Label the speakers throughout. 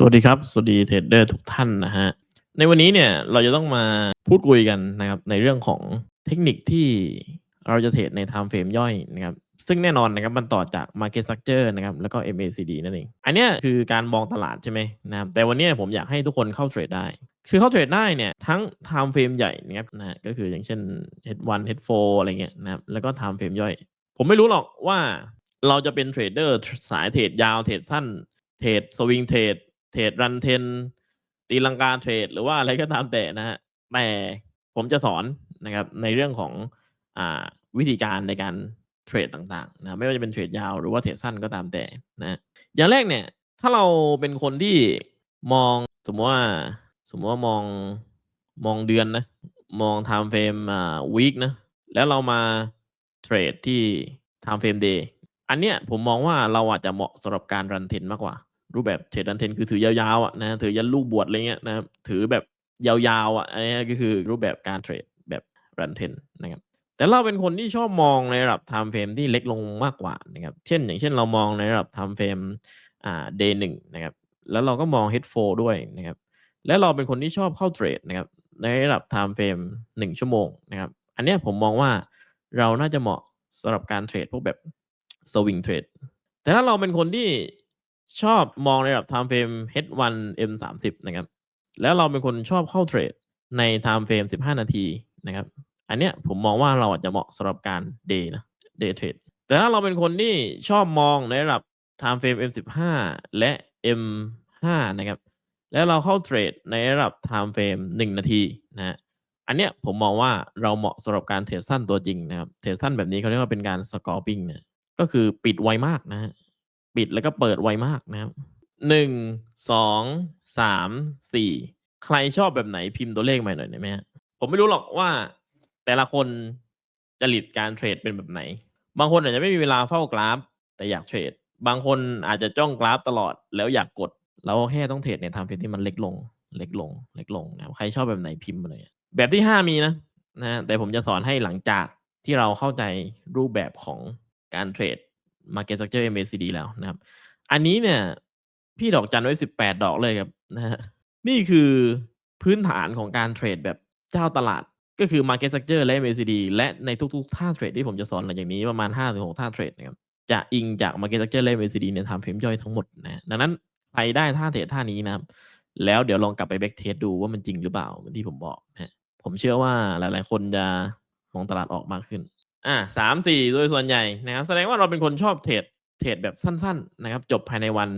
Speaker 1: สวัสดีครับ สวัสดีเทรดเดอร์ทุกท่านนะฮะ ในวันนี้เนี่ยเราจะต้องมาพูดคุยกันนะครับในเรื่องของเทคนิคที่เราจะเทรดใน time frame ย่อยนะครับ ซึ่งแน่นอนนะครับมันต่อจาก market structure นะครับแล้วก็ MACD นั่นเอง อันนี้คือการมองตลาดใช่ไหมนะครับแต่วันนี้ผมอยากให้ทุกคนเข้าเทรดได้ คือเข้าเทรดได้เนี่ยทั้ง time frame ใหญ่นะครับนะก็คืออย่างเช่น H1 H4 อะไรเงี้ยนะครับแล้วก็ time frame ย่อย ผมไม่รู้หรอกว่าเราจะเป็นเทรดเดอร์สายเทรดยาวเทรดสั้นเทรดสวิงเทรด เทรดรันเทนตีลังกาเทรดหรือว่าอะไรก็ตามแต่นะฮะแต่ผมจะสอนนะครับในเรื่องของอ่าวิธีการในการเทรดต่างๆนะไม่ว่าจะเป็นเทรดยาวหรือว่าเทรดสั้นก็ตามแต่นะอย่างแรกเนี่ย ถ้าเราเป็นคนที่มองสมมติว่าสมมติว่ามองมองเดือนนะ มอง time frame อ่า week นะ แล้วเรามาเทรดที่ time frame day อันเนี้ยผมมองว่าเราอาจจะเหมาะสำหรับการรันเทนมากกว่า รูปแบบเทรดรันเทนคือถือยาวๆอะนะถือยันลูกบวชอะไรเงี้ยนะครับถือแบบยาวๆอะอันนี้ก็คือรูปแบบการเทรดแบบรันเทนนะครับแต่เราเป็นคนที่ชอบมองในระดับ time frame ที่เล็กลงมากกว่านะครับเช่น อย่างเช่นเรามองในระดับ time frame อ่า day หนึ่งนะครับแล้วเราก็มอง H4 ด้วยนะครับและเราเป็นคนที่ชอบเข้าเทรดนะครับในระดับ time frame หนึ่งชั่วโมงนะครับอันเนี้ยผมมองว่าเราน่าจะเหมาะสำหรับการเทรดพวกแบบ swing trade แต่ถ้าเราเป็นคนที่ ชอบมองในระดับ time frame H1 M30 นะครับ แล้วเราเป็นคนชอบเข้าเทรดใน time frame 15 นาทีนะครับ อันเนี้ยผมมองว่าเราอาจจะเหมาะสำหรับการ day นะ day trade แต่ถ้าเราเป็นคนที่ชอบมองในระดับ time frame M15 และ M5 นะครับ แล้วเราเข้าเทรดในระดับ time frame 1 นาทีนะฮะอันเนี้ยผมมองว่าเราเหมาะสำหรับการเทรดสั้นตัวจริงนะครับ เทรดสั้นแบบนี้เขาเรียกว่าเป็นการ scalping นะก็คือปิดไวมากนะฮะ ปิดแล้วก็เปิดไวมากนะครับหนึ่งสองสามสี่ใครชอบแบบไหนพิมพ์ตัวเลขมาหน่อยได้ไหมผมไม่รู้หรอกว่า แต่ละคนจริตการเทรดเป็นแบบไหน บางคนอาจจะไม่มีเวลาเฝ้ากราฟ แต่อยากเทรด บางคนอาจจะจ้องกราฟตลอดแล้วอยากกดเราแค่ต้องเทรดในทางเฟรที่มันเล็กลง เล็กลง เล็กลงนะครับใครชอบแบบไหนพิมพ์มาเลย แบบที่ห้ามีนะนะแต่ผมจะสอนให้หลังจากที่เราเข้าใจรูปแบบของการเทรด Market Structure MACD แล้วนะครับ อันนี้เนี่ยพี่ดอกจันไว้สิบแปดดอกเลยครับนะฮะนี่คือพื้นฐานของการเทรดแบบเจ้าตลาดก็คือ Market Structure และ MACD และในทุกๆท่าเทรดที่ผมจะสอนหลังจากนี้ประมาณ5้าถึงหท่าเทรดนะครับจะอิงจาก Market Structure และ MACD ใน time frame ย่อยทั้งหมดนะดังนั้นใครได้ท่าเทรดท่านี้นะครับ แล้วเดี๋ยวลองกลับไปแบ็กเทสดูว่ามันจริงหรือเปล่าเหมือนที่ผมบอกนะผมเชื่อว่าหลายๆ คนจะมองตลาดออกมากขึ้น อ่าสามสี่โดยส่วนใหญ่นะครับ แสดงว่าเราเป็นคนชอบเทรดเทรดแบบสั้น ๆ นะครับ จบภายในวัน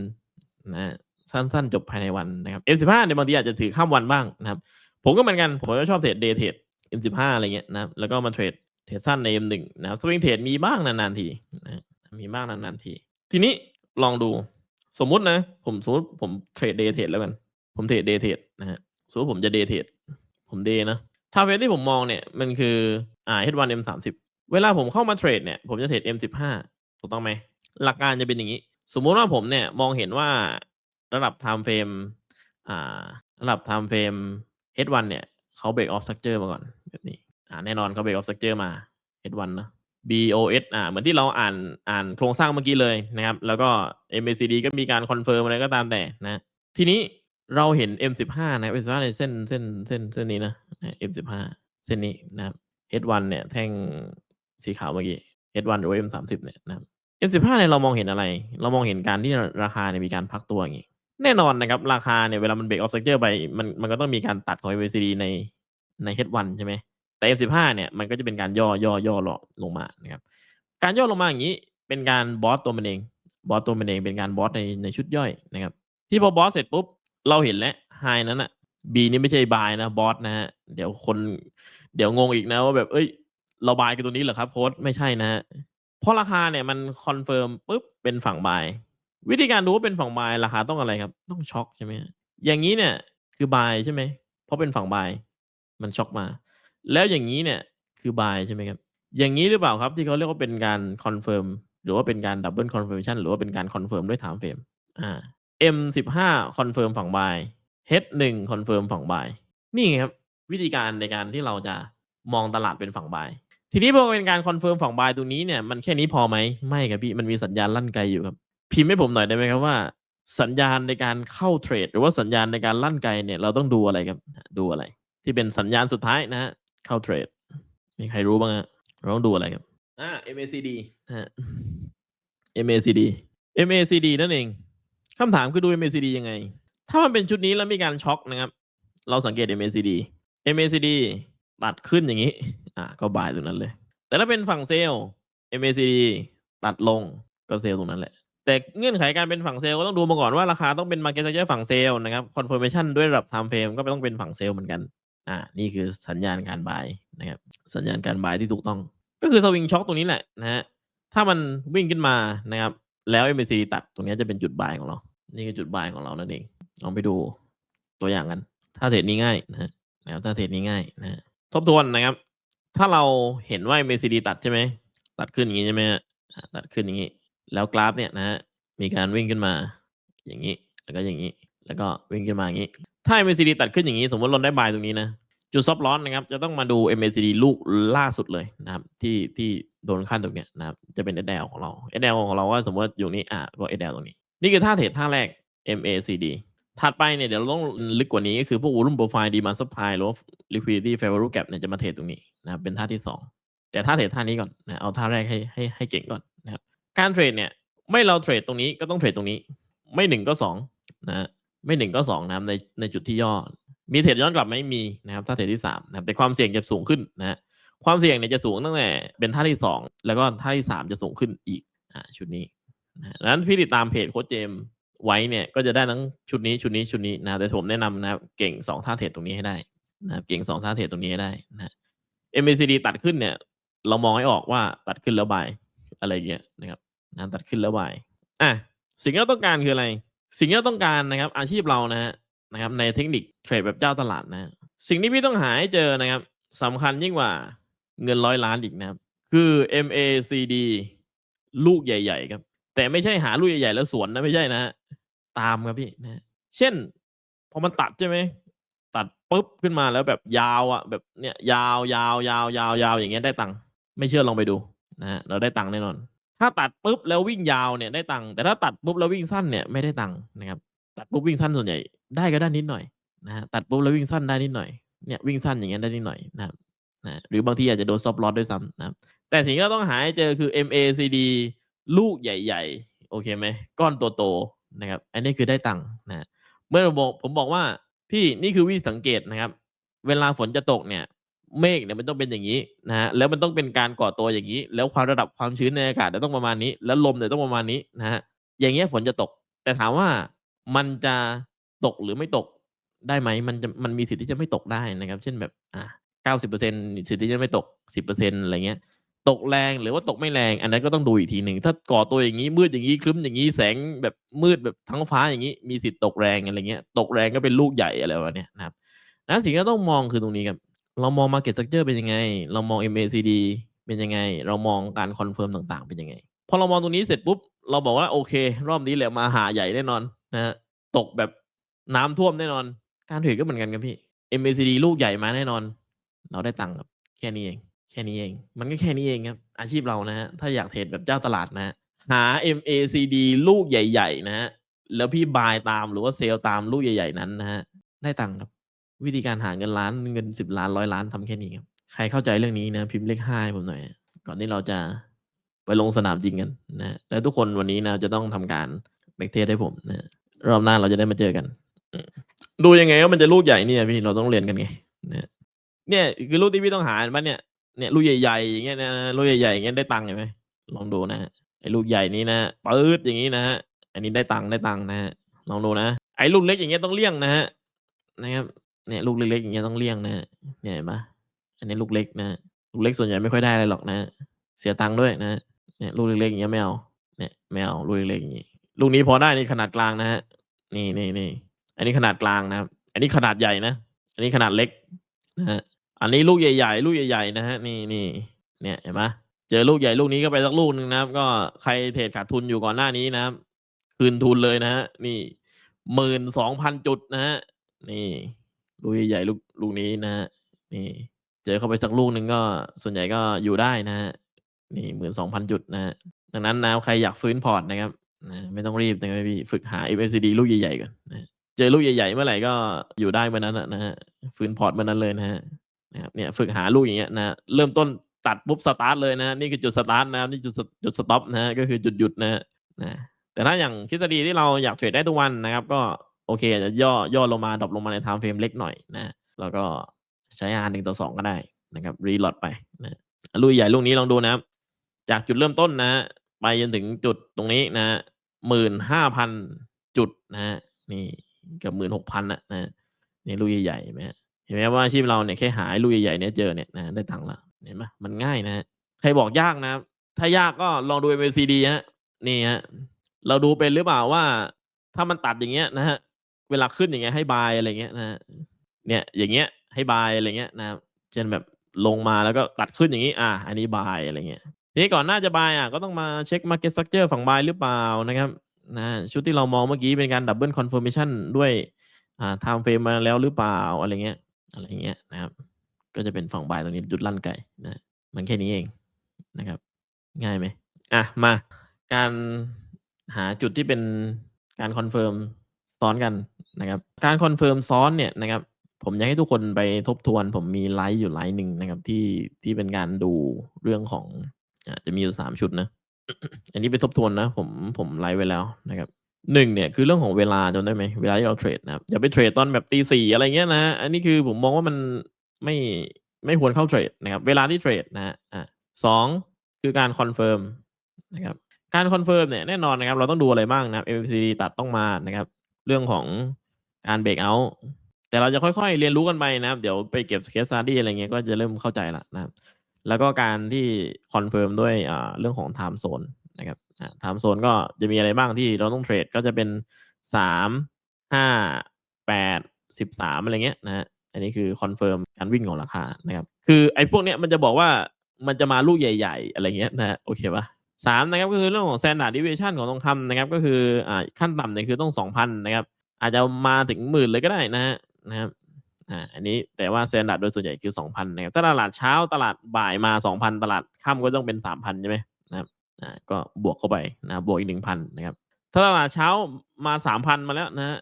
Speaker 1: นะสั้นๆ จบภายในวันนะครับ M15 เนี่ยบางทีอาจจะถือข้ามวันบ้างนะครับ ผมก็เหมือนกัน ผมก็ชอบเทรดเดย์เทรด M15 อะไรเงี้ยนะครับแล้วก็มาเทรดเทรดสั้นใน M1 นะครับสวิงเทรดมีบ้างนานๆทีนะมีบ้างนานๆที ทีนี้ลองดูสมมุตินะ ผมสมมติผมเทรดเดย์เทรดแล้วกัน ผมเทรดเดย์เทรดนะฮะสมมติผมจะเดย์เทรดผมเดย์นะทาเฟสที่ผมมองเนี่ยมันคืออ่า H1 M30 เวลาผมเข้ามาเทรดเนี่ยผมจะเทรด M15 ถูกต้องไหม หลักการจะเป็นอย่างนี้ สมมุติว่าผมเนี่ยมองเห็นว่าระดับ time frame อ่า ระดับ time frame H1 เนี่ยเขา break off structure มาก่อนแบบนี้ อ่าแน่นอนเขา break off structure มา H1 นะ BOS อ่าเหมือนที่เราอ่านอ่านโครงสร้างเมื่อกี้เลยนะครับ แล้วก็ MACD ก็มีการคอนเฟิร์มอะไรก็ตามแต่นะ ทีนี้เราเห็น M15 นะ M15 ในเส้นเส้นเส้นเส้นนี้นะ M15 เส้นนี้นะครับ H1 เนี่ยแท่ง สีขาวเมื่อกี้ H1 หรือว่า M30 เนี่ยนะครับ M15 เนี่ยเรามองเห็นอะไร เรามองเห็นการที่ราคาเนี่ยมีการพักตัวอย่างงี้ แน่นอนนะครับ ราคาเนี่ยเวลามันเบรกออฟเซกเจอร์ไปมันมันก็ต้องมีการตัดของ MACD ในใน H1 ใช่ไหมแต่ M15 เนี่ยมันก็จะเป็นการย่อย่อย่อลลงมานะครับการย่อลงมาอย่างนี้เป็นการบอสตัวมันเองบอสตัวมันเองเป็นการบอสในในชุดย่อยนะครับ ที่พอบอสเสร็จปุ๊บเราเห็นแล้วไฮนั้นอะ B นี่ไม่ใช่บายนะบอสนะฮะเดี๋ยวคนเดี๋ยวงงอีกนะว่าแบบเอ้ย เราบายกันตัวนี้เหรอครับโค้ดไม่ใช่นะฮะเพราะราคาเนี่ยมันคอนเฟิร์มปุ๊บเป็นฝั่งบาย วิธีการดูว่าเป็นฝั่งบายราคาต้องอะไรครับ ต้องช็อคใช่ไหมอย่างนี้เนี่ยคือบายใช่ไหมเพราะเป็นฝั่งบาย มันช็อคมา แล้วอย่างนี้เนี่ยคือบายใช่ไหมครับ อย่างนี้หรือเปล่าครับที่เขาเรียกว่าเป็นการคอนเฟิร์มหรือว่าเป็นการดับเบิลคอนเฟิร์มชันหรือว่าเป็นการคอนเฟิร์มด้วย time frame อ่า M สิบห้าคอนเฟิร์มฝั่งบาย H หนึ่งคอนเฟิร์มฝั่งบาย นี่ไงครับ วิธีการในการที่เราจะมองตลาดเป็นฝั่งบาย ทีนี้พอเป็นการคอนเฟิร์มฝั่งบายตรงนี้เนี่ยมันแค่นี้พอไหมไม่ครับพี่มันมีสัญญาณลั่นไกลอยู่ครับ พิมพ์ให้ผมหน่อยได้ไหมครับว่า สัญญาณในการเข้าเทรด หรือว่าสัญญาณในการลั่นไกเนี่ยเราต้องดูอะไรครับ ดูอะไร ที่เป็นสัญญาณสุดท้ายนะฮะเข้าเทรด มีใครรู้บ้างฮะเราต้องดูอะไรครับอ่า MACD นะฮะ MACD MACD นั่นเองคำถามคือดู MACD ยังไง ถ้ามันเป็นชุดนี้แล้วมีการช็อคนะครับ เราสังเกต MACD MACD ตัดขึ้นอย่างนี้ อ่าก็บายตรงนั้นเลย แต่ถ้าเป็นฝั่งเซลล์ MACD ตัดลงก็เซลล์ตรงนั้นแหละ แต่เงื่อนไขการเป็นฝั่งเซลล์ก็ต้องดูมาก่อนว่าราคาต้องเป็น market structure ฝั่งเซลล์นะครับ confirmation ด้วยระดับ time frame ก็ต้องเป็นฝั่งเซลล์เหมือนกัน อ่า นี่คือสัญญาณการบายนะครับ สัญญาณการบายที่ถูกต้อง ก็คือสวิงช็อคตรงนี้แหละนะฮะ ถ้ามันวิ่งขึ้นมานะครับ แล้ว MACD ตัดตรงนี้จะเป็นจุดบายของเรา นี่คือจุดบายของเรานั่นเอง ลองไปดูตัวอย่างกัน ถ้าเทรดนี้ง่ายนะฮะนะครับถ้าเทรดนี้ง่ายนะทบทวนนะครับ ถ้าเราเห็นว่า MACD ตัดใช่ไหม ตัดขึ้นอย่างนี้ใช่ไหมฮะอ่าตัดขึ้นอย่างนี้ แล้วกราฟเนี่ยนะฮะ มีการวิ่งขึ้นมา อย่างนี้ แล้วก็อย่างนี้ แล้วก็วิ่งขึ้นมาอย่างนี้ ถ้า MACD ตัดขึ้นอย่างนี้ สมมติเราได้บายตรงนี้นะ จุดซับล้อนนะครับ จะต้องมาดู MACD ลูกล่าสุดเลยนะครับ ที่ที่โดนขั้นตรงเนี้ยนะครับ จะเป็น SL ของเรา SL ของเราว่าสมมติว่าอยู่นี้อะก็ SL ตรงนี้ นี่คือท่าเทรดท่าแรก MACD ถัดไปเนี่ยเดี๋ยวเราต้องลึกกว่านี้ก็คือพวก volume profile demand supply หรือว่า liquidity fair value gap เนี่ยจะมาเทรดตรงนี้นะครับเป็นท่าที่สองแต่ท่าเทรดท่านี้ก่อนนะเอาท่าแรกให้ให้ให้เก่งก่อนนะครับการเทรดเนี่ยไม่เราเทรดตรงนี้ก็ต้องเทรดตรงนี้ ไม่หนึ่งก็สองนะไม่หนึ่งก็สองนะครับในในจุดที่ย่อ มีเทรดย้อนกลับไหมมีนะครับถ้าเทรดที่สามนะครับแต่ความเสี่ยงจะสูงขึ้นนะความเสี่ยงเนี่ยจะสูงตั้งแต่เป็นท่าที่สองแล้วก็ท่าที่สามจะสูงขึ้นอีกอ่าชุดนี้นะฮะดังนั้นพี่ติดตามเพจโค้ชเจม ไว้เนี่ยก็จะได้ทั้งชุดนี้ชุดนี้ชุดนี้นะแต่ผมแนะนำนะครับเก่งสองท่าเทรดตรงนี้ให้ได้นะครับเก่งสองท่าเทรดตรงนี้ให้ได้นะ MACD ตัดขึ้นเนี่ย เรามองให้ออกว่าตัดขึ้นแล้วบายอะไรเงี้ยนะครับนะตัดขึ้นแล้วบายอะสิ่งที่เราต้องการคืออะไร สิ่งที่เราต้องการนะครับ อาชีพเรานะฮะนะครับในเทคนิคเทรดแบบเจ้าตลาดนะฮะสิ่งที่พี่ต้องหาให้เจอนะครับสำคัญยิ่งกว่าเงินร้อยล้านอีกนะครับ คือ MACD ลูกใหญ่ ๆ ครับ แต่ไม่ใช่หาลูกใหญ่ ๆ แล้วสวนนะไม่ใช่นะฮะ ตามครับพี่นะเช่น พอมันตัดใช่ไหมตัดปุ๊บขึ้นมาแล้วแบบยาวอะ แบบเนี้ยยาวยาวยาวยาวยาวอย่างเงี้ยได้ตังค์ไม่เชื่อลองไปดูนะฮะเราได้ตังค์แน่นอน ถ้าตัดปุ๊บแล้ววิ่งยาวเนี่ยได้ตังค์แต่ถ้าตัดปุ๊บแล้ววิ่งสั้นเนี่ยไม่ได้ตังค์นะครับ ตัดปุ๊บวิ่งสั้นส่วนใหญ่ได้ก็ได้นิดหน่อยนะฮะตัดปุ๊บแล้ววิ่งสั้นได้นิดหน่อยเนี่ยวิ่งสั้นอย่างเงี้ยได้นิดหน่อยนะครับนะหรือบางทีอาจจะโดนซอฟต์ลอสด้วยซ้ำนะครับแต่สิ่งที่เราต้องหาให้เจอคือ MACD ลูกใหญ่ ๆ โอเคไหมก้อนโตๆ นะครับ อันนี้คือได้ตังค์นะเมื่อผมบอกผมบอกว่าพี่นี่คือวิธีสังเกตนะครับ เวลาฝนจะตกเนี่ย เมฆเนี่ยมันต้องเป็นอย่างนี้นะฮะแล้วมันต้องเป็นการก่อตัวอย่างนี้ แล้วความระดับความชื้นในอากาศเนี่ยต้องประมาณนี้ แล้วลมเนี่ยต้องประมาณนี้นะฮะอย่างเงี้ยฝนจะตก แต่ถามว่ามันจะตกหรือไม่ตกได้ไหมมันจะมันมีสิทธิ์ที่จะไม่ตกได้นะครับ เช่นแบบอ่าเก้าสิบเปอร์เซ็นสิทธิ์ที่จะไม่ตกสิบเปอร์เซ็นอะไรเงี้ย ตกแรงหรือว่าตกไม่แรง อันนั้นก็ต้องดูอีกทีหนึ่งถ้าก่อตัวอย่างนี้มืดอย่างนี้ครึ้มอย่างนี้แสงแบบมืดแบบทั้งฟ้าอย่างนี้ มีสิทธิ์ตกแรงอะไรเงี้ย ตกแรงก็เป็นลูกใหญ่อะไรวะเนี่ยนะครับนั้นสิ่งที่เราต้องมองคือตรงนี้ครับเรามอง market structure เป็นยังไง เรามอง MACD เป็นยังไง เรามองการคอนเฟิร์มต่างๆ เป็นยังไง พอเรามองตรงนี้เสร็จปุ๊บ เราบอกว่าโอเค รอบนี้แหละมาหาใหญ่แน่นอนนะฮะตกแบบน้ำท่วมแน่นอน การเทรดก็เหมือนกันครับพี่ MACD ลูกใหญ่มาแน่นอน เราได้ตังค์ครับแค่นี้เอง แค่นี้เอง มันก็แค่นี้เองครับ อาชีพเรานะฮะ ถ้าอยากเทรดแบบเจ้าตลาดนะฮะ หา MACD ลูกใหญ่ ๆ นะฮะ แล้วพี่บายตามหรือว่าเซลตามลูกใหญ่ ๆ นั้นนะฮะ ได้ตังค์ครับ วิธีการหาเงินล้านเงินสิบล้านร้อยล้านทำแค่นี้ครับ ใครเข้าใจเรื่องนี้นะ พิมพ์เลขห้าให้ผมหน่อย ก่อนที่เราจะไปลงสนามจริงกันนะและทุกคนวันนี้นะจะต้องทำการแบกเทสให้ผมนะรอบหน้าเราจะได้มาเจอกัน ดูยังไงว่ามันจะลูกใหญ่เนี่ยพี่เราต้องเรียนกันไงนะฮะเนี่ยคือลูกที่พี่ต้องหาเห็นปะเนี่ย เนี่ยลูกใหญ่ๆอย่างเงี้ยนะลูกใหญ่ๆอย่างเงี้ยได้ตังค์ไหมลองดูนะฮะไอ้ลูกใหญ่นี้นะปื๊ดอย่างงี้นะฮะอันนี้ได้ตังค์ได้ตังค์นะฮะลองดูนะ ไอ้ลูกเล็กอย่างเงี้ยต้องเลี่ยงนะฮะนะครับเนี่ยลูกเล็กๆอย่างเงี้ยต้องเลี่ยงนะเนี่ยเห็นปะอันนี้ลูกเล็กนะลูกเล็กส่วนใหญ่ไม่ค่อยได้อะไรหรอกนะ เสียตังค์ด้วยนะฮะเนี่ยลูกเล็กๆอย่างเงี้ยไม่เอาเนี่ยไม่เอาลูกเล็กๆอย่างงี้ลูกนี้พอได้นี่ขนาดกลางนะฮะนี่นี่นี่อันนี้ขนาดกลางนะครับ อันนี้ขนาดใหญ่นะ อันนี้ขนาดเล็กนะฮะ อันนี้ลูกใหญ่ๆ ลูกใหญ่ๆนะฮะนี่นี่เนี่ยเห็นไหมเจอลูกใหญ่ลูกนี้ก็ไปสักลูกหนึ่งนะครับ ก็ใครเทรดขาดทุนอยู่ก่อนหน้านี้นะครับ คืนทุนเลยนะฮะนี่หมื่นสองพันจุดนะฮะนี่ ลูกใหญ่ๆลูกลูกนี้นะฮะนี่ เจอเข้าไปสักลูกหนึ่งก็ส่วนใหญ่ก็อยู่ได้นะฮะนี่หมื่นสองพันจุดนะฮะดังนั้นนะใครอยากฟื้นพอร์ตนะครับนะไม่ต้องรีบนะครับพี่ฝึกหา MACD ลูกใหญ่ๆก่อนนะเจอลูกใหญ่ๆเมื่อไหร่ก็อยู่ได้เมื่อนั้นนะฮะฟื้นพอร์ตเมื่อนั้นเลยนะฮะ นะครับเนี่ยฝึกหาลูกอย่างเงี้ยนะเริ่มต้นตัดปุ๊บสตาร์ทเลยนะนี่คือจุดสตาร์ทนะครับนี่จุดจุดสต็อปนะฮะก็คือจุดหยุดนะฮะนะแต่ถ้าอย่างทฤษฎีที่เราอยากเทรดได้ทุกวันนะครับ ก็โอเคอาจจะย่อย่อลงมาดรอปลงมาในไทม์เฟรมเล็กหน่อยนะแล้วก็ใช้ R หนึ่งต่อสองก็ได้นะครับรีโหลดไปนะลูกใหญ่ลูกนี้ลองดูนะครับ จากจุดเริ่มต้นนะฮะไปจนถึงจุดตรงนี้นะหมื่นห้าพันจุดนะฮะนี่เกับหมื่นหกพันนะนะนี่ลูกใหญ่ๆเห็นไหมฮะ ห็นไหมว่าอาชีพเราเนี่ยแค่หาไอ้ลูกใหญ่ๆเนี่ยเจอเนี่ยนะได้ตังค์ละเห็นไหมมันง่ายนะฮะใครบอกยากนะ ถ้ายากก็ลองดู MACD ฮะนี่ฮะเราดูเป็นหรือเปล่าว่า ถ้ามันตัดอย่างเงี้ยนะฮะเวลาขึ้นอย่างเงี้ยให้บายอะไรเงี้ยนะเนี่ยอย่างเงี้ยให้บายอะไรเงี้ยนะครับเช่นแบบลงมาแล้วก็ตัดขึ้นอย่างนี้ อ่าอันนี้บายอะไรเงี้ยทีนี้ก่อนหน้าจะบายอะก็ต้องมาเช็ค Market Structure ฝั่งบายหรือเปล่านะครับนะชุดที่เรามองเมื่อกี้เป็นการดับเบิลคอนเฟิร์มชันด้วยอ่า time frame มาแล้วหรือเปล่าอะไรเงี้ย อะไรเงี้ยนะครับ ก็จะเป็นฝั่งบายตรงนี้จุดลั่นไก่นะมันแค่นี้เองนะครับ ง่ายไหมอะมาการหาจุดที่เป็นการคอนเฟิร์มซ้อนกันนะครับ การคอนเฟิร์มซ้อนเนี่ยนะครับ ผมอยากให้ทุกคนไปทบทวน ผมมีไลฟ์อยู่ไลฟ์หนึ่งนะครับที่ที่เป็นการดูเรื่องของจะมีอยู่สามชุดนะ อันนี้ไปทบทวนนะ ผมผมไลฟ์ไว้แล้วนะครับ หนึ่งเนี่ยคือเรื่องของเวลาจำได้ไหมเวลาที่เราเทรดนะครับ อย่าไปเทรดตอนแบบตีสี่อะไรเงี้ยนะอันนี้คือผมมองว่ามันไม่ไม่ควรเข้าเทรดนะครับ เวลาที่เทรดนะฮะอ่าสองคือการคอนเฟิร์มนะครับการคอนเฟิร์มเนี่ยแน่นอนนะครับ เราต้องดูอะไรบ้างนะครับ MACD ตัดต้องมานะครับ เรื่องของการเบรกเอาท์แต่เราจะค่อยๆ เรียนรู้กันไปนะครับ เดี๋ยวไปเก็บเคส study อะไรเงี้ยก็จะเริ่มเข้าใจละนะครับ แล้วก็การที่คอนเฟิร์มด้วยอ่าเรื่องของ time zone นะครับ อ่า time zone ก็จะมีอะไรบ้างที่เราต้องเทรดก็จะเป็นสามห้าแปดสิบสามอะไรเงี้ยนะฮะอันนี้คือคอนเฟิร์มการวิ่งของราคานะครับ คือไอ้พวกเนี้ยมันจะบอกว่ามันจะมาลูกใหญ่ ๆ อะไรเงี้ยนะฮะโอเคปะสามนะครับก็คือเรื่องของ standard deviation ของทองคำนะครับ ก็คืออ่าขั้นต่ำเนี่ยคือต้องสองพันนะครับ อาจจะมาถึงหมื่นเลยก็ได้นะฮะนะครับอ่าอันนี้แต่ว่า standard โดยส่วนใหญ่คือสองพันนะครับถ้าตลาดเช้าตลาดบ่ายมาสองพันตลาดค่ำก็ต้องเป็นสามพันใช่ไหม นะก็บวกเข้าไปนะบวกอีกหนึ่งพันนะครับ ถ้าตลาดเช้ามาสามพันมาแล้วนะ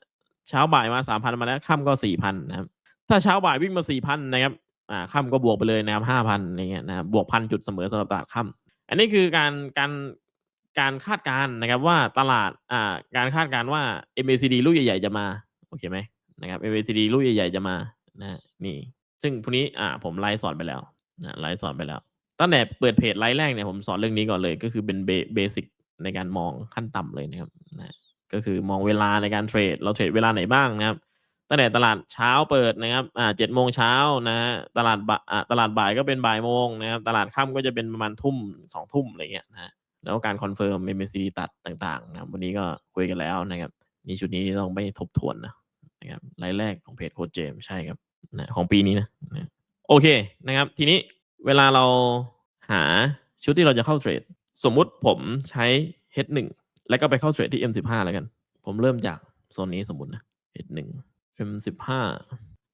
Speaker 1: เช้าบ่ายมาสามพันมาแล้วค่ำก็สี่พันนะครับ ถ้าเช้าบ่ายวิ่งมาสี่พันนะครับอ่าค่ำก็บวกไปเลยนะครับห้าพันอะไรเงี้ยนะบบวกพันจุดเสมอสำหรับตลาดค่ำอันนี้คือการการการคาดการณ์นะครับว่าตลาดอ่าการคาดการณ์ว่า MACD ลูกใหญ่ๆจะมาโอเคไหมนะครับ MACD ลูกใหญ่ๆจะมานะนี่ ซึ่งพวกนี้อ่าผมไลฟ์สอนไปแล้วนะไลฟ์สอนไปแล้ว ตั้งแต่เปิดเพจไลฟ์แรกเนี่ยผมสอนเรื่องนี้ก่อนเลย ก็คือเป็นเบสิกในการมองขั้นต่ำเลยนะครับนะก็คือมองเวลาในการเทรด เราเทรดเวลาไหนบ้างนะครับ ตั้งแต่ตลาดเช้าเปิดนะครับอ่าเจ็ดโมงเช้านะฮะตลาดบ่าตลาดบ่ายก็เป็นบ่ายโมงนะครับ ตลาดค่ำก็จะเป็นประมาณทุ่มสองทุ่มอะไรเงี้ยนะฮะแล้วการคอนเฟิร์ม MACD ตัดต่างๆนะวันนี้ก็คุยกันแล้วนะครับนี่ชุดนี้ต้องไม่ทบทวนนะนะครับไลฟ์แรกของเพจโค้ชเจมส์ใช่ครับนะของปีนี้นะนะโอเคนะครับ ทีนี้ เวลาเราหาชุดที่เราจะเข้าเทรด สมมุติผมใช้ H1 แล้วก็ไปเข้าเทรดที่ M15 แล้วกัน ผมเริ่มจากโซนนี้สมมตินะ H1 M15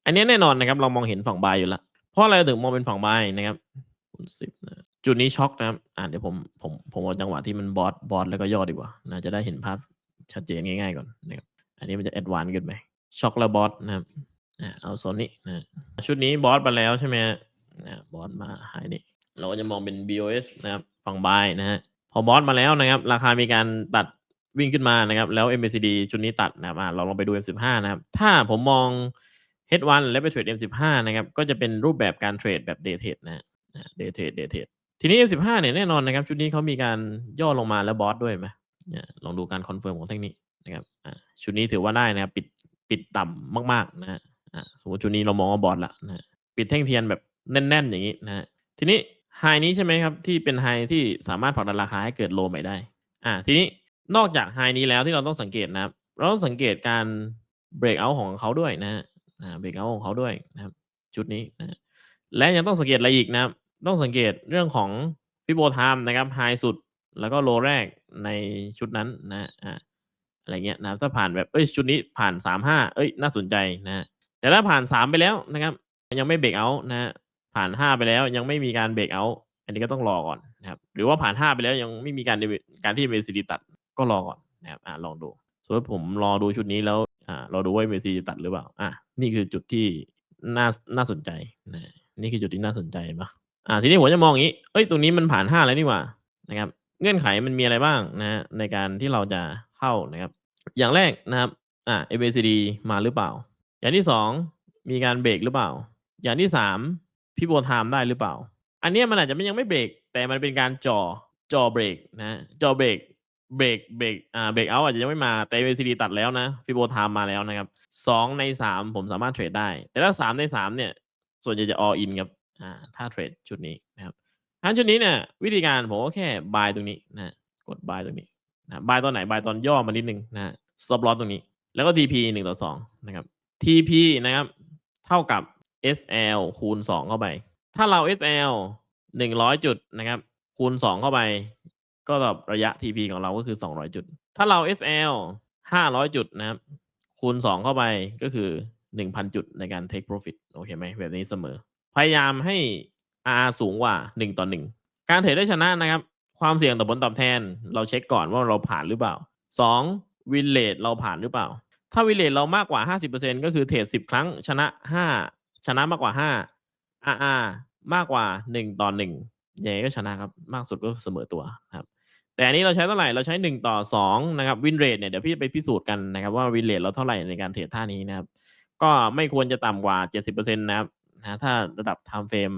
Speaker 1: อันนี้แน่นอนนะครับ เรามองเห็นฝั่งบายอยู่แล้ว เพราะอะไรถึงมองเป็นฝั่งบายนะครับสิบนะจุดนี้ช็อคนะครับ อ่าเดี๋ยวผมผมผมเอาจังหวะที่มันบอสบอสแล้วก็ย่อดีกว่านะจะได้เห็นภาพชัดเจนง่ายๆก่อนนะครับ อันนี้มันจะแอดวานซ์เกินไปช็อคแล้วบอสนะครับอ่าเอาโซนนี้นะชุดนี้บอสมาแล้วใช่ไหม นะบอสมาหายนี่เราก็จะมองเป็น BOS นะครับฝั่งบายนะฮะพอบอสมาแล้วนะครับ ราคามีการตัดวิ่งขึ้นมานะครับ แล้ว MACD ชุดนี้ตัดนะครับอ่าเราลองไปดู M15 นะครับ ถ้าผมมอง H1 แล้วไปเทรด M15 นะครับก็จะเป็นรูปแบบการเทรดแบบ Day Trade นะฮะ Day Trade Day Trade ทีนี้ M15 เนี่ยแน่นอนนะครับ ชุดนี้เขามีการย่อลงมาแล้วบอสด้วยไหมลองดูการคอนเฟิร์มของเทคนิคนะครับชุดนี้ถือว่าได้นะครับ ปิดปิดต่ำมากๆนะฮะอ่าสมมติชุดนี้เรามองว่าบอลละนะฮะปิดแท่งเทียนแบบ แน่น ๆ อย่างนี้นะฮะทีนี้ไฮนี้ใช่ไหมครับ ที่เป็นไฮที่สามารถผลักดันราคาให้เกิดโลใหม่ได้ อ่า ทีนี้นอกจากไฮนี้แล้วที่เราต้องสังเกตนะครับ เราต้องสังเกตการเบรกเอาของเขาด้วยนะฮะเบรกเอาของเขาด้วยนะครับ ชุดนี้นะฮะและยังต้องสังเกตอะไรอีกนะครับ ต้องสังเกตเรื่องของฟิโบไทม์นะครับไฮสุดแล้วก็โลแรกในชุดนั้นนะอ่าอะไรเงี้ยนะถ้าผ่านแบบเอ้ยชุดนี้ผ่านสามห้าเอ้ยน่าสนใจนะฮะแต่ถ้าผ่านสามไปแล้วนะครับ ยังไม่เบรกเอาท์นะฮะ ผ่านห้าไปแล้วยังไม่มีการเบรกเอาท์อันนี้ก็ต้องรอก่อนนะครับ หรือว่าผ่านห้าไปแล้วยังไม่มีการการที่เมซิดีตัดก็รอก่อนนะครับอ่าลองดูสมมติผมรอดูชุดนี้แล้วอ่ารอดูว่า MACD จะตัดหรือเปล่าอะนี่คือจุดที่น่าน่าสนใจนะนี่คือจุดที่น่าสนใจปะอ่าทีนี้ผมจะมองอย่างนี้เอ้ยตรงนี้มันผ่านห้าแล้วนี่ว่านะครับ เงื่อนไขมันมีอะไรบ้างนะฮะในการที่เราจะเข้านะครับ อย่างแรกนะครับอ่า ABCD มาหรือเปล่า อย่างที่สองมีการเบรกหรือเปล่า อย่างที่สาม พี่โบไทม์ได้หรือเปล่า อันเนี้ยมันอาจจะไม่ยังไม่เบรก แต่มันเป็นการจอจอเบรกนะจอเบรกเบรกเบรกอ่าเบรกเอาอาจจะยังไม่มาแต่ ABCD ตัดแล้วนะฟิโบไทม์มาแล้วนะครับสองในสามผมสามารถเทรดได้ แต่ถ้าสามในสามเนี่ย ส่วนใหญ่จะ all in ครับอ่าถ้าเทรดชุดนี้นะครับอันชุดนี้เนี่ยวิธีการผมก็แค่ buy ตรงนี้นะกด buy ตรงนี้นะ buy ตอนไหน buy ตอนย่อมานิดนึงนะ stop loss ตรงนี้ แล้วก็ TP หนึ่งต่อสองนะครับ TP นะครับ เท่ากับ SL คูณสองเข้าไป ถ้าเรา SL หนึ่งร้อยจุดนะครับ คูณสองเข้าไป ก็แบบระยะ TP ของเราก็คือสองร้อยจุด ถ้าเรา SL ห้าร้อยจุดนะครับ คูณสองเข้าไปก็คือหนึ่งพันจุดในการ take profit โอเคไหมแบบนี้เสมอ พยายามให้ R สูงกว่าหนึ่งต่อหนึ่งการเทรดได้ชนะนะครับ ความเสี่ยงต่อผลตอบแทน เราเช็คก่อนว่าเราผ่านหรือเปล่าสองวินเลทเราผ่านหรือเปล่า ถ้าวินเลทเรามากกว่า 50%ก็คือเทรด10 ครั้งชนะ 5 ชนะมากกว่า5 RR มากกว่า1ต่อ1ยังไงก็ชนะครับ มากสุดก็เสมอตัวครับ แต่อันนี้เราใช้เท่าไหร่ เราใช้1ต่อ2นะครับวินเรทเนี่ยเดี๋ยวพี่ไปพิสูจน์กันนะครับว่าวินเรทเราเท่าไหร่ในการเทรดท่านี้นะครับ ก็ไม่ควรจะต่ำกว่า70%นต์นะครับนะถ้าระดับ time frame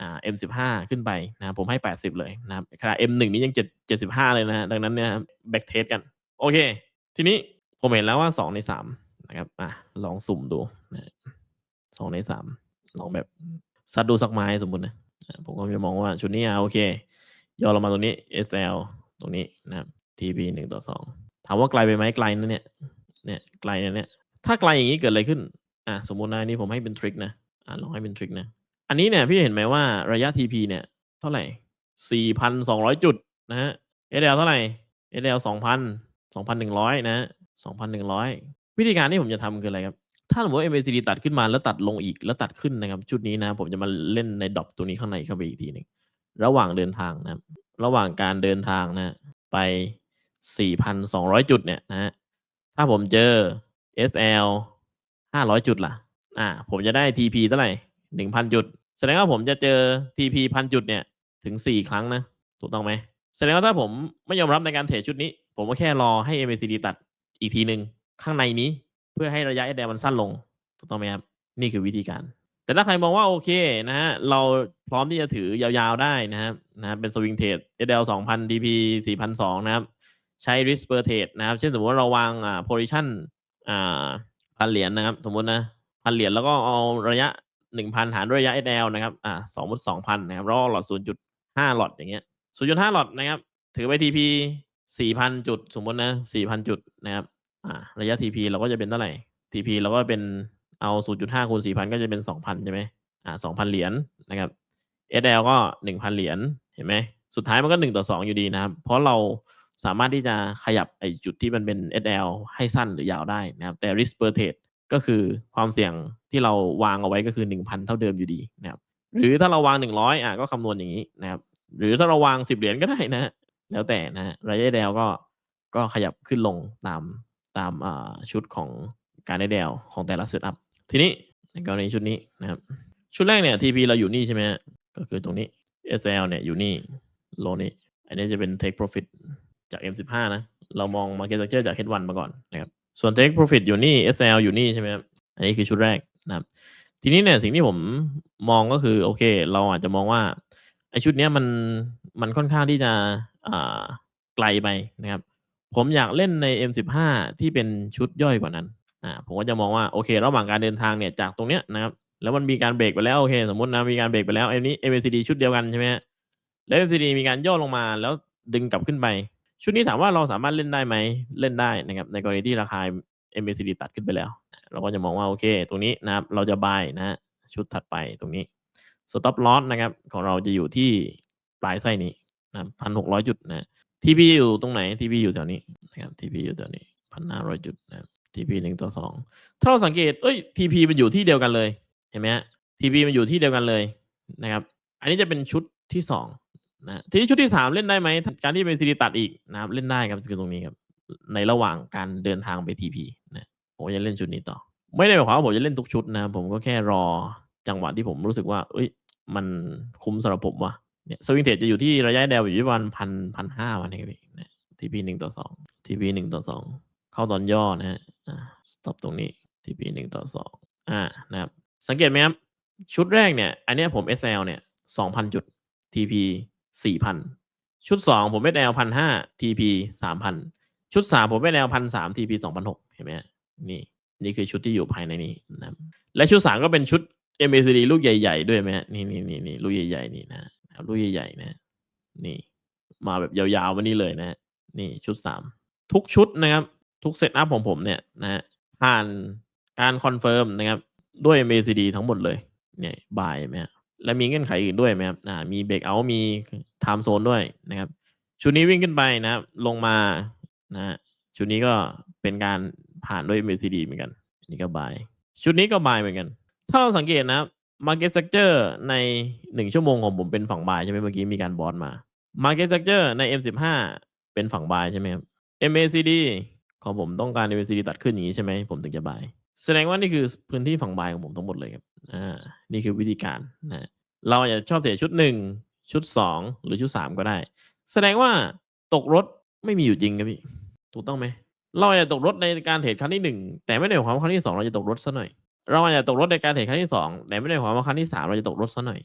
Speaker 1: อ่า M15 ขึ้นไปนะผมให้ 80 เลยนะครับขณะ M1 นี้ยัง7 75 เลยนะฮะดังนั้นเนี่ยแบ็กเทสกัน โอเค ทีนี้ผมเห็นแล้วว่า 2 ใน 3 นะครับอะลองสุ่มดูนะ สองใน3ลองแบบซัดดูสักไม้สมมุตินะอะผมก็จะมองว่าชุดนี้อะโอเคย่อลงมาตรงนี้ SL ตรงนี้นะครับ TP หนึ่งต่อสองถามว่าไกลไปไหมไกลนะเนี่ยเนี่ยไกลนะเนี่ยถ้าไกลอย่างนี้เกิดอะไรขึ้นอะสมมุตินะอันนี้ผมให้เป็นทริคนะอะลองให้เป็นทริคนะอันนี้เนี่ยพี่เห็นไหมว่าระยะ TP เนี่ยเท่าไหร่ 4,200 จุดนะฮะ SL เท่าไหร่ SL 2,000 2,100 นะฮะ2,100 วิธีการที่ผมจะทำคืออะไรครับ ถ้าสมมติว่า MACD ตัดขึ้นมาแล้วตัดลงอีกแล้วตัดขึ้นนะครับ ชุดนี้นะ ผมจะมาเล่นในดอปตัวนี้ข้างในเข้าไปอีกทีหนึ่งระหว่างเดินทางนะ ระหว่างการเดินทางนะ ไป 4,200 จุดเนี่ยนะฮะถ้าผมเจอ SL 500 จุดล่ะ อ่า ผมจะได้ TP เท่าไหร่ 1,000 จุด แสดงว่าผมจะเจอ TP พันจุดเนี่ย ถึง 4 ครั้งนะ ถูกต้องไหม แสดงว่าถ้าผมไม่ยอมรับในการเทรดชุดนี้ ผมก็แค่รอให้ MACD ตัดอีกทีหนึ่งข้างในนี้ พื่อให้ระยะ SL มันสั้นลงถูกต้องไหมครับนี่คือวิธีการ แต่ถ้าใครมองว่าโอเคนะฮะเราพร้อมที่จะถือยาวๆได้นะครับนะเป็นสวิงเทรด SL 2,000 TP 4,200นสองนะครับ ใช้ risk per trade นะครับ เช่นสมมติว่าเราวางอ่า position อ่าพันเหรียญนะครับ สมมตินะพันเหรียญแล้วก็เอาระยะ1,000หารด้วยระยะ SL นะครับอ่าสมมติ2,000นนะครับแล้วก็หลอด0.5หลอดอย่างเงี้ย0.5หลอดนะครับ ถือไป TP 4,000จุด สมมตินะ4,000จุดนะครับ อ่าระยะ TP เราก็จะเป็นเท่าไหร่ TP เราก็เป็นเอา 0.5คูณ4,000 ก็จะเป็น 2,000 ใช่ไหมอ่า2,000 เหรียญนะครับ SL ก็ 1,000 เหรียญเห็นไหมสุดท้ายมันก็ 1 ต่อ 2 อยู่ดีนะครับ เพราะเราสามารถที่จะขยับไอจุดที่มันเป็น SL ให้สั้นหรือยาวได้นะครับ แต่ risk per trade ก็คือความเสี่ยงที่เราวางเอาไว้ก็คือ 1,000 เท่าเดิมอยู่ดีนะครับ หรือถ้าเราวาง 100อะก็คำนวณอย่างนี้นะครับ หรือถ้าเราวาง 10 เหรียญก็ได้นะฮะแล้วแต่นะฮะระยะ SL ก็ก็ขยับขึ้นลงตาม ตามชุดของการ SL ของแต่ละเซตอัพทีนี้ในกรณีชุดนี้นะครับชุดแรกเนี่ย TP เราอยู่นี่ใช่ไหมก็คือตรงนี้ SL เนี่ยอยู่นี่โลนี้ อันนี้จะเป็น take profit จาก M15 นะ เรามอง market structure จาก H1 มาก่อนนะครับส่วน take profit อยู่นี่ SL อยู่นี่ใช่ไหมครับอันนี้คือชุดแรกนะครับ ทีนี้เนี่ยสิ่งที่ผมมองก็คือโอเค เราอาจจะมองว่าไอชุดเนี้ยมันมันค่อนข้างที่จะอ่าไกลไปนะครับ ผมอยากเล่นใน M15 ที่เป็นชุดย่อยกว่านั้นอ่าผมก็จะมองว่าโอเค ระหว่างการเดินทางเนี่ยจากตรงเนี้ยนะครับแล้วมันมีการเบรกไปแล้วโอเค สมมตินะมีการเบรกไปแล้วอันนี้ MACD ชุดเดียวกันใช่ไหมฮะแล้ว MCD มีการย่อลงมาแล้วดึงกลับขึ้นไป ชุดนี้ถามว่าเราสามารถเล่นได้ไหมเล่นได้นะครับในกรณีที่ราคา MACD ตัดขึ้นไปแล้ว เราก็จะมองว่าโอเค ตรงนี้นะครับเราจะ buy นะฮะชุดถัดไปตรงนี้ stop loss นะครับของเราจะอยู่ที่ปลายไส้นี้นะพันหกร้อยจุดนะ TP อยู่ตรงไหน TP อยู่แถวนี้นะครับ TP อยู่แถวนี้พันห้าร้อยจุดนะครับ TP หนึ่งต่อสองถ้าเราสังเกตเอ้ย TP มันอยู่ที่เดียวกันเลยเห็นไหมฮะ TP มันอยู่ที่เดียวกันเลยนะครับ อันนี้จะเป็นชุดที่สองนะทีนี้ชุดที่สามเล่นได้ไหมการที่เป็นซีรีตัดอีกนะครับเล่นได้ครับคือตรงนี้ครับในระหว่างการเดินทางไป TP นะผมจะเล่นชุดนี้ต่อ ไม่ได้หมายความว่าผมจะเล่นทุกชุดนะผมก็แค่รอจังหวะที่ผมรู้สึกว่า เอ้ย มันคุ้มสำหรับผมว่ะ เนี่ยสวิงเทรดจะอยู่ที่ระยะแดวอยู่ที่ประมาณพันพันห้าวันนี้พี่นะ TP หนึ่งต่อสอง TP หนึ่งต่อสองเข้าตอนย่อนะฮะอ่า stop ตรงนี้ TP หนึ่งต่อสองอ่านะครับสังเกตไหมครับ ชุดแรกเนี่ย อันเนี้ยผม SL เนี่ยสองพันจุด TP สี่พันชุดสองผม SL พันห้า TP สามพันชุดสามผม SL พันสาม TP สองพันหกเห็นไหมฮะนี่นี่คือชุดที่อยู่ภายในนี้นะครับและชุดสามก็เป็นชุด MACD ลูกใหญ่ ๆ ด้วยไหมฮะนี่นี่นี่นี่ลูกใหญ่ ๆ นี่นะ ครับลูกใหญ่ๆนะนี่ มาแบบยาวๆวันนี้เลยนะฮะนี่ชุดสามทุกชุดนะครับ ทุกเซตอัพของผมเนี่ยนะฮะผ่านการคอนเฟิร์มนะครับด้วย MACD ทั้งหมดเลยเนี่ยบายไหมฮะและมีเงื่อนไขอื่นด้วยไหมครับอ่ามีเบรกเอามีไทม์โซนด้วยนะครับชุดนี้วิ่งขึ้นไปนะครับลงมานะฮะชุดนี้ก็เป็นการผ่านด้วย MACD เหมือนกันนนี้ก็บาย ชุดนี้ก็บายเหมือนกัน ถ้าเราสังเกตนะครับ Market Structure ใน 1 ชั่วโมงของผมเป็นฝั่งบายใช่ไหมเมื่อกี้มีการบอลมา Market Structure ใน M15 เป็นฝั่งบายใช่ไหมครับ MACD ของผมต้องการ MACD ตัดขึ้นอย่างนี้ใช่ไหมผมถึงจะบาย แสดงว่านี่คือพื้นที่ฝั่งบายของผมทั้งหมดเลยครับอ่านี่คือวิธีการนะเราอาจจะชอบเทรดชุดหนึ่งชุดสองหรือชุดสามก็ได้ แสดงว่าตกรถไม่มีอยู่จริงครับพี่ถูกต้องไหมเราอาจจะตกรถในการเทรดครั้งที่หนึ่งแต่ไม่ได้หมายความว่าครั้งที่สองเราจะตกรถซะหน่อย เราอาจจะตกรถในการเทรดครั้งที่สองแต่ไม่ได้หมายความว่าครั้งที่สามเราจะตกรถซะหน่อย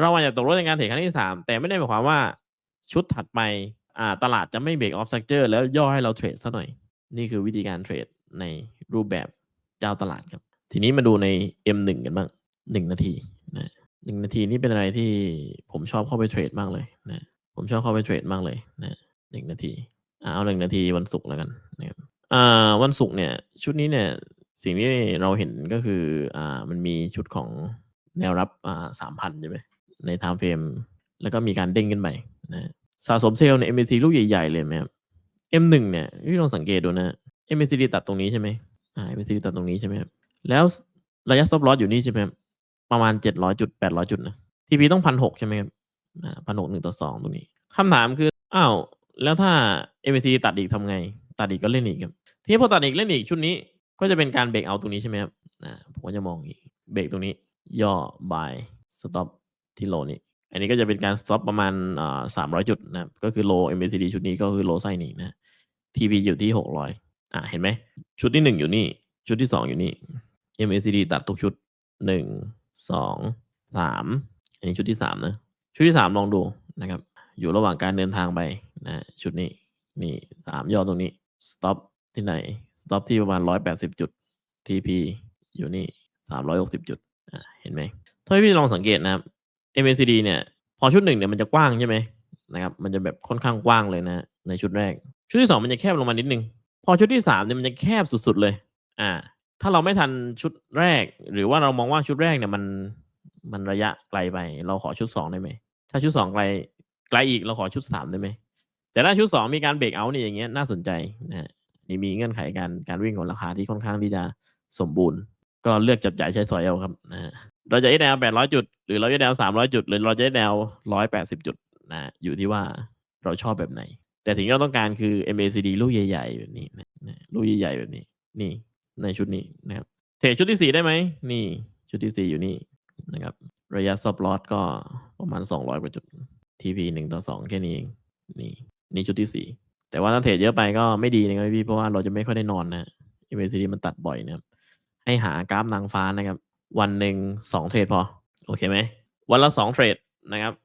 Speaker 1: เราอาจจะตกรถในการเทรดครั้งที่สามแต่ไม่ได้หมายความว่าชุดถัดไปอ่าตลาดจะไม่เบรกออฟซักเจอร์แล้วย่อให้เราเทรดซะหน่อย นี่คือวิธีการเทรดในรูปแบบเจ้าตลาดครับ ทีนี้มาดูใน M1 กันบ้างหนึ่งนาทีนะหนึ่งนาทีนี่เป็นอะไรที่ผมชอบเข้าไปเทรดมากเลยนะผมชอบเข้าไปเทรดมากเลยนะหนึ่งนาทีเอาหนึ่งนาทีวันศุกร์แล้วกันนะครับอ่าวันศุกร์เนี่ย ชุดนี้เนี่ย สิ่งที่เราเห็นก็คืออ่ามันมีชุดของแนวรับอ่าสามพันใช่ไหมในไทม์เฟรมแล้วก็มีการเด้งขึ้นไปนะสะสมเซลล์ใน MAC ลูกใหญ่ๆ เลยไหมครับ M1 เนี่ยพี่ลองสังเกตดูนะ MACD ตัดตรงนี้ใช่ไหมอ่า MACD ตัดตรงนี้ใช่ไหมครับแล้วระยะ stop loss อยู่นี่ใช่ไหมครับประมาณเจ็ดร้อยจุดแปดร้อยจุดนะ TP ต้องพันหกใช่ไหมครับพันหกหนึ่งต่อสองตรงนี้คำถามคืออ้าวแล้วถ้า MACD ตัดอีกทำไง ตัดอีกก็เล่นอีกครับทีนี้พอตัดอีกเล่นอีกชุดนี้ ก็จะเป็นการเบรกเอาตรงนี้ใช่ไหมครับอ่าผมก็จะมองอีกเบรกตรงนี้ ย่อ buy stop ที่โลนี้ อันนี้ก็จะเป็นการ stop ประมาณอ่าสามร้อยจุดนะครับก็คือโล MACD ชุดนี้ก็คือโลไส้นี้นะ TP อยู่ที่หกร้อยอ่าเห็นไหม ชุดที่หนึ่งอยู่นี่ ชุดที่สองอยู่นี่ MACD ตัดทุกชุดหนึ่งสองสามอันนี้ชุดที่สามนะชุดที่สามลองดูนะครับ อยู่ระหว่างการเดินทางไปนะ ชุดนี้นี่สามยอตรงนี้ stop ที่ไหน stop ที่ประมาณร้อยแปดสิบจุด TP อยู่นี่สามร้อยหกสิบจุดเห็นไหมถ้าพี่ลองสังเกตนะครับ MACD เนี่ย พอชุดหนึ่งเนี่ยมันจะกว้างใช่ไหมนะครับ มันจะแบบค่อนข้างกว้างเลยนะในชุดแรก ชุดที่สองมันจะแคบลงมานิดนึง พอชุดที่สามเนี่ยมันจะแคบสุด ๆ เลย อ่า ถ้าเราไม่ทันชุดแรก หรือว่าเรามองว่าชุดแรกเนี่ยมันมันระยะไกลไป เราขอชุดสองได้ไหม ถ้าชุดสองไกลไกลอีกเราขอชุดสามได้ไหม แต่ถ้าชุดสองมีการเบรกเอาท์เนี่ยอย่างเงี้ยน่าสนใจนะฮะ มีเงื่อนไขการการวิ่งของราคาที่ค่อนข้างที่จะสมบูรณ์ ก็เลือกจับจ่ายใช้สอยเอาครับนะเราจะได้แนวแปดร้อยจุด หรือเราจะแนวสามร้อยจุด หรือเราจะได้แนวร้อยแปดสิบจุดนะอยู่ที่ว่าเราชอบแบบไหน แต่สิ่งที่เราต้องการคือ MACD ลูกใหญ่ๆ แบบนี้นะนะลูกใหญ่ๆ แบบนี้ นี่ในชุดนี้นะครับเทรดชุดที่สี่ได้ไหมนี่ชุดที่สี่อยู่นี่นะครับระยะ stop loss ก็ประมาณสองร้อยกว่าจุด TP หนึ่งต่อสองแค่นี้เองนี่นี่ชุดที่สี่ แต่ว่าถ้าเทรดเยอะไปก็ไม่ดีนะครับพี่เพราะว่าเราจะไม่ค่อยได้นอนนะอีเวนซีดีมันตัดบ่อยนะครับ ให้หากราฟนางฟ้านะครับ วันหนึ่งสองเทรดพอ โอเคไหมวันละสองเทรดนะครับ